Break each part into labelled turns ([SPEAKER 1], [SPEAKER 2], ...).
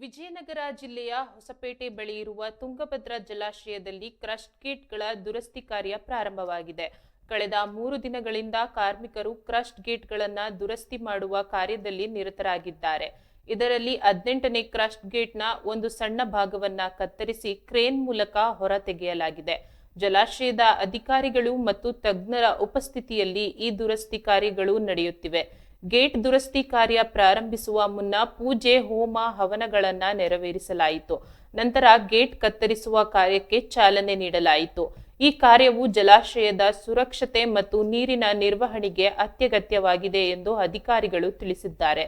[SPEAKER 1] ವಿಜಯನಗರ ಜಿಲ್ಲೆಯ ಹೊಸಪೇಟೆ ಬಳಿ ಇರುವ ತುಂಗಭದ್ರಾ ಜಲಾಶಯದಲ್ಲಿ ಕ್ರಸ್ಟ್ ಗೇಟ್ಗಳ ದುರಸ್ತಿ ಕಾರ್ಯ ಪ್ರಾರಂಭವಾಗಿದೆ. ಕಳೆದ ಮೂರು ದಿನಗಳಿಂದ ಕಾರ್ಮಿಕರು ಕ್ರಸ್ಟ್ ಗೇಟ್ಗಳನ್ನು ದುರಸ್ತಿ ಮಾಡುವ ಕಾರ್ಯದಲ್ಲಿ ನಿರತರಾಗಿದ್ದಾರೆ. ಇದರಲ್ಲಿ ಹದಿನೆಂಟನೇ ಕ್ರಸ್ಟ್ ಗೇಟ್ನ ಒಂದು ಸಣ್ಣ ಭಾಗವನ್ನು ಕತ್ತರಿಸಿ ಕ್ರೇನ್ ಮೂಲಕ ಹೊರ ತೆಗೆಯಲಾಗಿದೆ. ಜಲಾಶಯದ ಅಧಿಕಾರಿಗಳು ಮತ್ತು ತಜ್ಞರ ಉಪಸ್ಥಿತಿಯಲ್ಲಿ ಈ ದುರಸ್ತಿ ಕಾರ್ಯಗಳು ನಡೆಯುತ್ತಿವೆ. ಗೇಟ್ ದುರಸ್ತಿ ಕಾರ್ಯ ಪ್ರಾರಂಭಿಸುವ ಮುನ್ನ ಪೂಜೆ, ಹೋಮ, ಹವನಗಳನ್ನ ನೆರವೇರಿಸಲಾಯಿತು. ನಂತರ ಗೇಟ್ ಕತ್ತರಿಸುವ ಕಾರ್ಯಕ್ಕೆ ಚಾಲನೆ ನೀಡಲಾಯಿತು. ಈ ಕಾರ್ಯವು ಜಲಾಶಯದ ಸುರಕ್ಷತೆ ಮತ್ತು ನೀರಿನ ನಿರ್ವಹಣೆಗೆ ಅತ್ಯಗತ್ಯವಾಗಿದೆ ಎಂದು ಅಧಿಕಾರಿಗಳು ತಿಳಿಸಿದ್ದಾರೆ.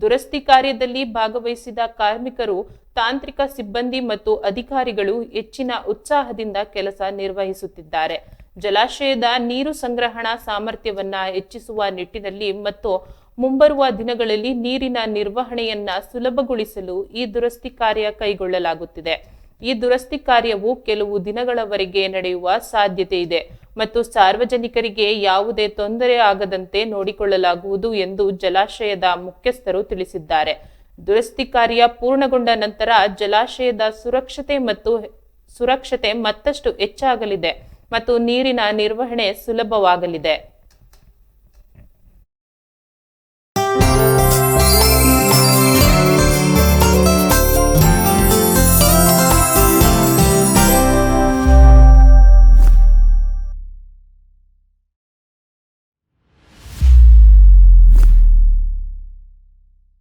[SPEAKER 1] ದುರಸ್ತಿ ಕಾರ್ಯದಲ್ಲಿ ಭಾಗವಹಿಸಿದ ಕಾರ್ಮಿಕರು, ತಾಂತ್ರಿಕ ಸಿಬ್ಬಂದಿ ಮತ್ತು ಅಧಿಕಾರಿಗಳು ಹೆಚ್ಚಿನ ಉತ್ಸಾಹದಿಂದ ಕೆಲಸ ನಿರ್ವಹಿಸುತ್ತಿದ್ದಾರೆ. ಜಲಾಶಯದ ನೀರು ಸಂಗ್ರಹಣಾ ಸಾಮರ್ಥ್ಯವನ್ನ ಹೆಚ್ಚಿಸುವ ನಿಟ್ಟಿನಲ್ಲಿ ಮತ್ತು ಮುಂಬರುವ ದಿನಗಳಲ್ಲಿ ನೀರಿನ ನಿರ್ವಹಣೆಯನ್ನ ಸುಲಭಗೊಳಿಸಲು ಈ ದುರಸ್ತಿ ಕಾರ್ಯ ಕೈಗೊಳ್ಳಲಾಗುತ್ತಿದೆ. ಈ ದುರಸ್ತಿ ಕಾರ್ಯವು ಕೆಲವು ದಿನಗಳವರೆಗೆ ನಡೆಯುವ ಸಾಧ್ಯತೆ ಇದೆ ಮತ್ತು ಸಾರ್ವಜನಿಕರಿಗೆ ಯಾವುದೇ ತೊಂದರೆ ಆಗದಂತೆ ನೋಡಿಕೊಳ್ಳಲಾಗುವುದು ಎಂದು ಜಲಾಶಯದ ಮುಖ್ಯಸ್ಥರು ತಿಳಿಸಿದ್ದಾರೆ. ದುರಸ್ತಿ ಕಾರ್ಯ ಪೂರ್ಣಗೊಂಡ ನಂತರ ಜಲಾಶಯದ ಸುರಕ್ಷತೆ ಮತ್ತು ಸುರಕ್ಷತೆ ಮತ್ತಷ್ಟು ಹೆಚ್ಚಾಗಲಿದೆ ಮತ್ತು ನೀರಿನ ನಿರ್ವಹಣೆ ಸುಲಭವಾಗಲಿದೆ.